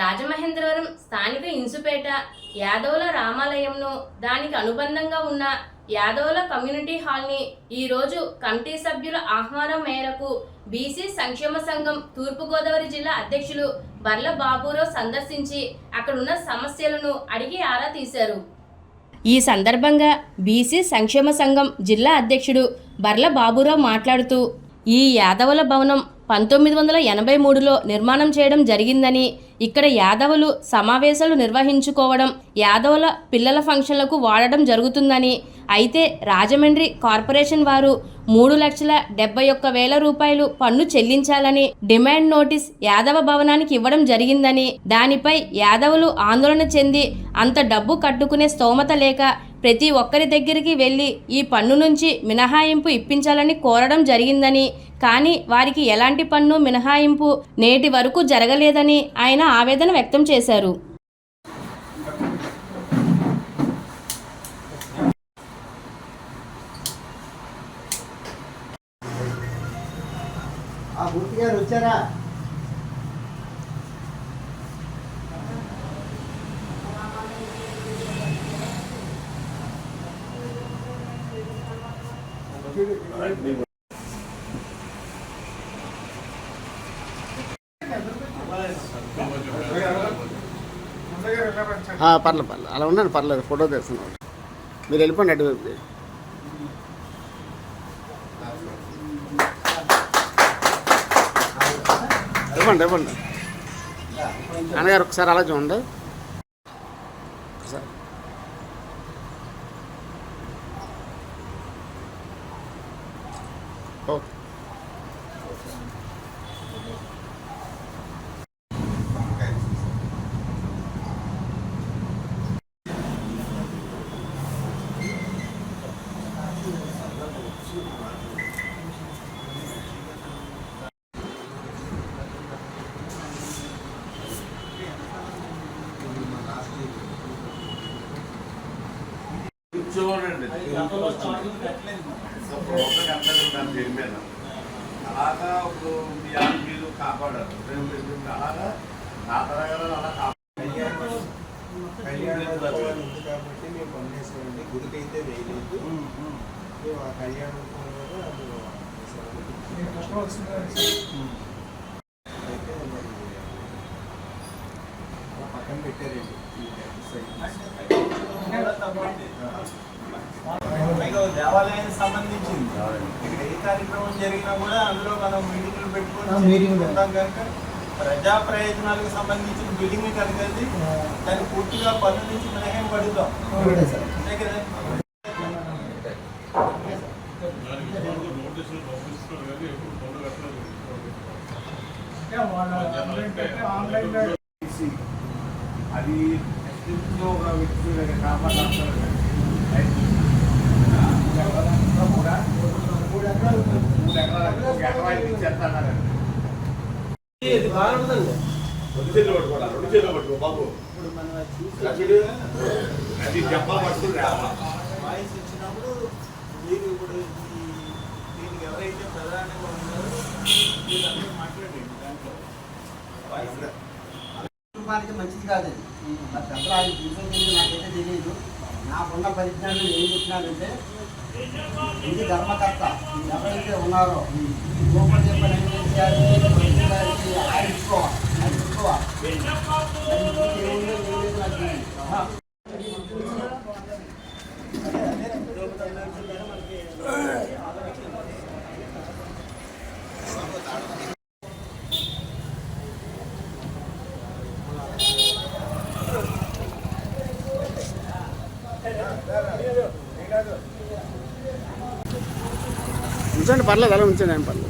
రాజమహేంద్రవరం స్థానిక ఇన్సుపేట యాదవుల రామాలయంను దానికి అనుబంధంగా ఉన్న యాదవుల కమ్యూనిటీ హాల్ని ఈరోజు కమిటీ సభ్యుల ఆహ్వానం మేరకు బీసీ సంక్షేమ సంఘం తూర్పుగోదావరి జిల్లా అధ్యక్షులు బర్ల బాబురావు సందర్శించి అక్కడున్న సమస్యలను అడిగి ఆరా తీశారు. ఈ సందర్భంగా బీసీ సంక్షేమ సంఘం జిల్లా అధ్యక్షుడు బర్ల బాబురావు మాట్లాడుతూ ఈ యాదవుల భవనం పంతొమ్మిది వందల ఎనభై మూడులో నిర్మాణం చేయడం జరిగిందని ఇక్కడ యాదవులు సమావేశాలు నిర్వహించుకోవడం యాదవుల పిల్లల ఫంక్షన్లకు వాడడం జరుగుతుందని. అయితే రాజమండ్రి కార్పొరేషన్ వారు మూడు లక్షల డెబ్బై ఒక్క వేల రూపాయలు పన్ను చెల్లించాలని డిమాండ్ నోటీస్ యాదవ భవనానికి ఇవ్వడం జరిగిందని. దానిపై యాదవులు ఆందోళన చెంది అంత డబ్బు కట్టుకునే స్తోమత లేక ప్రతి ఒక్కరి దగ్గరికి వెళ్ళి ఈ పన్ను నుంచి మినహాయింపు ఇప్పించాలని కోరడం జరిగిందని కానీ వారికి ఎలాంటి పన్ను మినహాయింపు నేటి వరకు జరగలేదని ఆయన ఆవేదన వ్యక్తం చేశారు. గారు వచ్చారా? పర్లేదు పర్లేదు అలా ఉండండి పర్లేదు. ఫోటో తీస్తున్నాం మీరు వెళ్ళిపోండి అటువైపు ఇవ్వండి ఇవ్వండి అన్నగారు ఒకసారి అలా చూడండి. ఒకసారి. ఓకే. చూడండి అలాగా ఇప్పుడు మీ మీరు కాపాడారు. అలాగా తాతగారు అలా కాపాడారు ఉంది కాబట్టి మేము పనిచేసామండి గుడికి అయితే వేయలేదు మేము ఆ చేసామండి. అయితే మరి అలా పక్కన పెట్టారండి. ఈ దేవాలయానికి సంబంధించింది. ఇక్కడ ఏ కార్యక్రమం జరిగినా కూడా అందులో మనం మీటింగ్లు పెట్టుకొని ఉంటాం కనుక ప్రజా ప్రయోజనాలకు సంబంధించిన బిల్డింగ్ కనుక అది దాన్ని పూర్తిగా పన్ను నుంచి మినహాయం పడుతాం అంతే కదా? అది ఒక వ్యక్తి కాపాడారు మూడు ఎకరాలు ఒక ఎకరా ఇచ్చేస్తాను ఇది బాగుంటుందండి రెండు చేతులు పట్టుకోవాలి రెండు చేతులు పట్టుకో బాబు ఇప్పుడు మనం ఇలా చూసి చూడు అది దెబ్బ పట్టుకుని రావాలి వాయిస్ ఇచ్చినప్పుడు మీరు ఇప్పుడు ఈ దీనికి ఎవరైతే ప్రధానంగా ఉన్నారో వీళ్ళందరూ మాట్లాడండి దాంట్లో. వాయిస్ కుటుంబానికి మంచిది కాదు మరి పెద్దలు ఆయన చూసేది నాకైతే తెలియదు. నాకున్న పరిజ్ఞానం ఏం చెప్పినానంటే ఇది ధర్మకర్త. ఎవరైతే ఉన్నారో ఈ గోపడి ఉంచండి పర్లేదు అలా ఉంచండి ఏం పర్లేదు.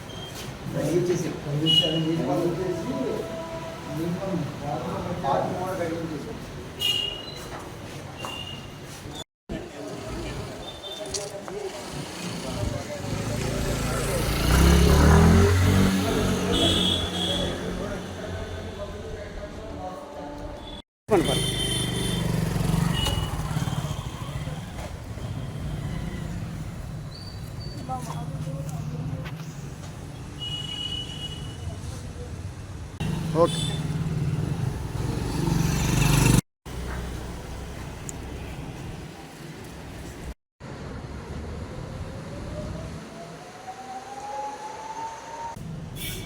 పార్టీ మోడల్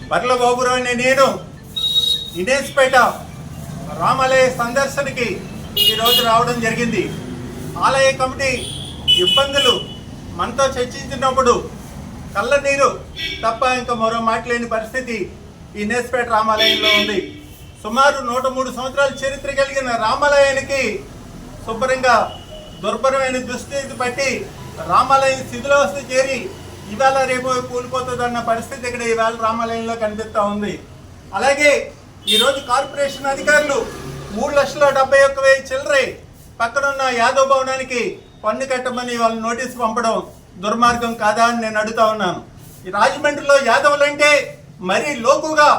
బర్ల బాబురావు అనే నేను. ఇనేస్పేట రామాలయ సందర్శనకి ఈరోజు రావడం జరిగింది. ఆలయ కమిటీ ఇబ్బందులు మనతో చర్చించినప్పుడు కళ్ళనీరు తప్ప ఇంకా మరో మాటలేని పరిస్థితి ఈ రామాలయంలో ఉంది. సుమారు నూట మూడు సంవత్సరాల చరిత్ర కలిగిన రామాలయానికి శుభ్రంగా దుర్భరమైన దుస్థితి బట్టి రామాలయం శిథిలావస్థ చేరి ఇవాళ రేపు కూలిపోతుందన్న పరిస్థితి ఇక్కడ ఈవేళ రామాలయంలో కనిపిస్తూ ఉంది. అలాగే ఈరోజు కార్పొరేషన్ అధికారులు మూడు లక్షల డెబ్బై ఒక్క వెయ్యి చిల్లరే పక్కనున్న యాదవ్ భవనానికి పన్ను కట్టమని వాళ్ళు నోటీస్ పంపడం దుర్మార్గం కాదా అని నేను అడుగుతా ఉన్నాను. ఈ రాజమండ్రిలో యాదవులంటే మరీ లోకుగా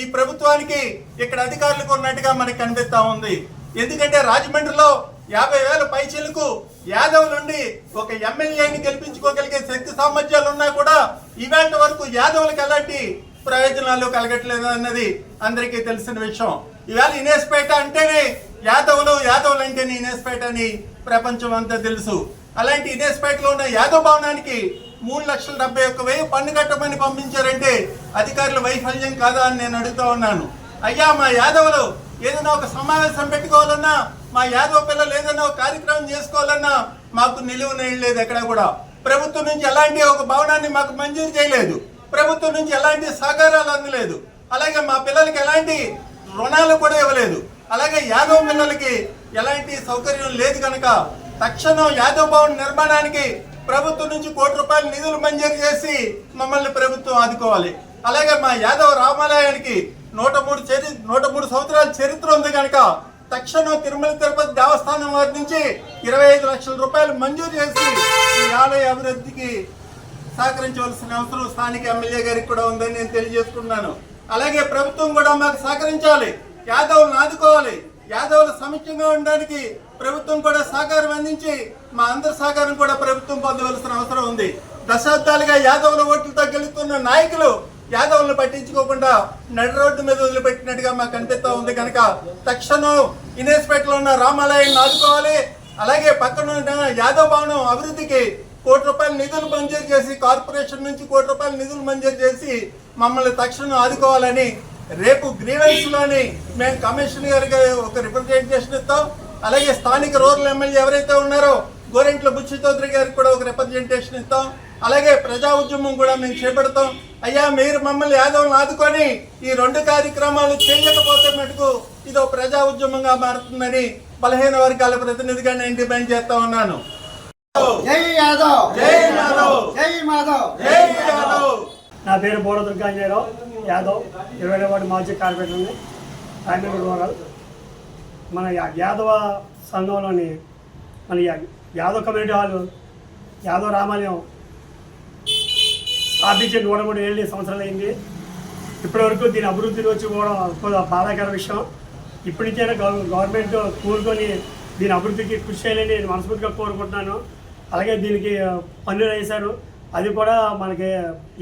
ఈ ప్రభుత్వానికి ఇక్కడ అధికారులకు ఉన్నట్టుగా మనకు కనిపిస్తా ఉంది. ఎందుకంటే రాజమండ్రిలో యాభై వేల పైచీలకు యాదవ్ నుండి ఒక ఎమ్మెల్యేని గెలిపించుకోగలిగే శక్తి సామర్థ్యాలు ఉన్నా కూడా ఈవెంట్ వరకు యాదవులకు ఎలాంటి ప్రయోజనాలు కలగట్లేదు అన్నది అందరికీ తెలిసిన విషయం. ఇవాళ ఇనేస్పేట అంటేనే యాదవులు యాదవులు అంటేనే ఇనేస్పేట అని ప్రపంచం అంతా తెలుసు. అలాంటి ఇనేస్పేటలో ఉన్న యాదవ్ భవనానికి మూడు లక్షల డెబ్బై ఒక్క వెయ్యి పన్ను కట్టమని పంపించారంటే అధికారుల వైఫల్యం కాదా అని నేను అడుగుతా ఉన్నాను. అయ్యా మా యాదవులు ఏదైనా ఒక సమావేశం పెట్టుకోవాలన్నా మా యాదవ పిల్లలు ఏదైనా ఒక కార్యక్రమం చేసుకోవాలన్నా మాకు నిలువ లేదు ఎక్కడ కూడా. ప్రభుత్వం నుంచి ఎలాంటి ఒక భవనాన్ని మాకు మంజూరు చేయలేదు. ప్రభుత్వం నుంచి ఎలాంటి సహకారాలు అందలేదు. అలాగే మా పిల్లలకి ఎలాంటి రుణాలు కూడా ఇవ్వలేదు. అలాగే యాదవ పిల్లలకి ఎలాంటి సౌకర్యం లేదు కనుక తక్షణం యాదవ్ భవన్ నిర్మాణానికి ప్రభుత్వం నుంచి కోటి రూపాయల నిధులు మంజూరు చేసి మమ్మల్ని ప్రభుత్వం ఆదుకోవాలి. అలాగే మా యాదవ్ రామాలయానికి నూట మూడు చరి నూట మూడు సంవత్సరాల చరిత్ర ఉంది కనుక తక్షణం తిరుమల తిరుపతి దేవస్థానం వారి నుంచి ఇరవై ఐదు లక్షల రూపాయలు మంజూరు చేసి ఈ ఆలయ అభివృద్ధికి సహకరించవలసిన అవసరం స్థానిక ఎమ్మెల్యే గారికి కూడా ఉందని నేను తెలియజేసుకున్నాను అలాగే ప్రభుత్వం కూడా మాకు సహకరించాలి. యాదవులను ఆదుకోవాలి. యాదవులు సమిక్షంగా ఉండడానికి ప్రభుత్వం కూడా సహకారం అందించి మా అందరి సహకారం కూడా ప్రభుత్వం పొందవలసిన అవసరం ఉంది. దశాబ్దాలుగా యాదవుల ఓట్లతో గెలుస్తున్న నాయకులు యాదవులను పట్టించుకోకుండా నడి రోడ్డు మీద వదిలిపెట్టినట్టుగా మాకు కనిపిస్తూ ఉంది కనుక తక్షణం ఇనేస్పేటలో ఉన్న రామాలయాన్ని ఆదుకోవాలి. అలాగే పక్కన ఉన్న యాదవ్ భవనం అభివృద్ధికి కోటి రూపాయల నిధులు మంజూరు చేసి కార్పొరేషన్ నుంచి కోటి రూపాయల నిధులు మంజూరు చేసి మమ్మల్ని తక్షణం ఆదుకోవాలని రేపు గ్రీవెన్స్లోని మేము కమిషన్ గారికి ఒక రిప్రజెంటేషన్ ఇస్తాం. అలాగే స్థానిక రూరల్ ఎమ్మెల్యే ఎవరైతే ఉన్నారో గోరెంట్ల బుచ్చి చౌదరి గారికి కూడా ఒక రిప్రజెంటేషన్ ఇస్తాం. అలాగే ప్రజా ఉద్యమం కూడా మేము చేపడతాం. అయ్యా మీరు మమ్మల్ని యాదవులను ఆదుకొని ఈ రెండు కార్యక్రమాలు చేయకపోతే మటుకు ఇది ఒక ప్రజా ఉద్యమంగా మారుతుందని బలహీన వర్గాల ప్రతినిధిగా నేను డిమాండ్ చేస్తా ఉన్నాను. జై యాదవ్! జై యాదవ్! జై మాధవ్! జై యాదవ్! నా పేరు బోడ దుర్గాంజయరావు యాదవ్ ఇరవై వార్డు మాజీ కార్పొరేటర్ ఉంది రాయమండ్రి రూరల్. మన యా- యాదవ సంఘంలోని మన యాదవ్ కమ్యూనిటీ హాల్ యాదవ్ రామాలయం స్థాపించి నూట మూడు ఏళ్ళు సంవత్సరాలు అయింది ఇప్పటివరకు దీని అభివృద్ధి వచ్చి కూడా బాధాకర విషయం. ఇప్పటికైనా గవ- గవర్నమెంట్ కూరుకొని దీని అభివృద్ధికి కృషి చేయాలని నేను మనస్ఫూర్తిగా కోరుకుంటున్నాను. అలాగే దీనికి పన్నులు వేశారు. అది కూడా మనకి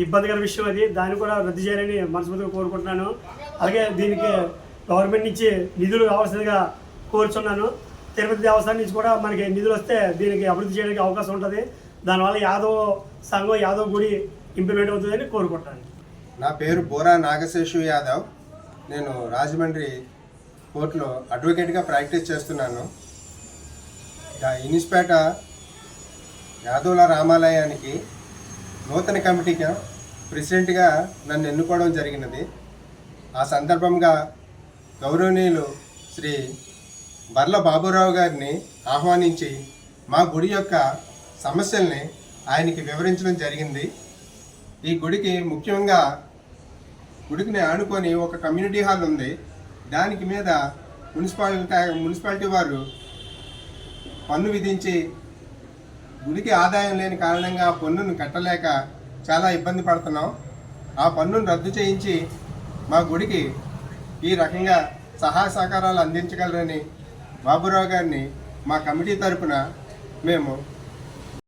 ఇబ్బందికర విషయం అది. దాన్ని కూడా రద్దు చేయాలని మనస్ఫూర్తిగా కోరుకుంటున్నాను. అలాగే దీనికి గవర్నమెంట్ నుంచి నిధులు కావాల్సిందిగా కోరుచున్నాను. తిరుపతి దేవస్థానం నుంచి కూడా మనకి నిధులు వస్తే దీనికి అభివృద్ధి చేయడానికి అవకాశం ఉంటుంది. దానివల్ల యాదవ్ సంఘం యాదవ్ గుడి ఇంప్లిమెంట్ అవుతుందని కోరుకుంటాను. నా పేరు బోరా నాగశేషు యాదవ్. నేను రాజమండ్రి కోర్టులో అడ్వకేట్గా ప్రాక్టీస్ చేస్తున్నాను. దా- ఇనిస్పేట యాదవుల రామాలయానికి నూతన కమిటీగా ప్రెసిడెంట్గా నన్ను ఎన్నుకోవడం జరిగినది. ఆ సందర్భంగా గౌరవనీయులు శ్రీ బర్ల బాబురావు గారిని ఆహ్వానించి మా గుడి యొక్క సమస్యల్ని ఆయనకి వివరించడం జరిగింది. ఈ గుడికి ముఖ్యంగా గుడికిని ఆనుకొని ఒక కమ్యూనిటీ హాల్ ఉంది. దానికి మీద మున్సిపాలిటీ మున్సిపాలిటీ వారు పన్ను విధించి గుడికి ఆదాయం లేని కారణంగా ఆ పన్నును కట్టలేక చాలా ఇబ్బంది పడుతున్నాం. ఆ పన్నును రద్దు చేయించి మా గుడికి ఈ రకంగా సహాయ సహకారాలు అందించగలరని బాబురావు గారిని మా కమిటీ తరపున మేము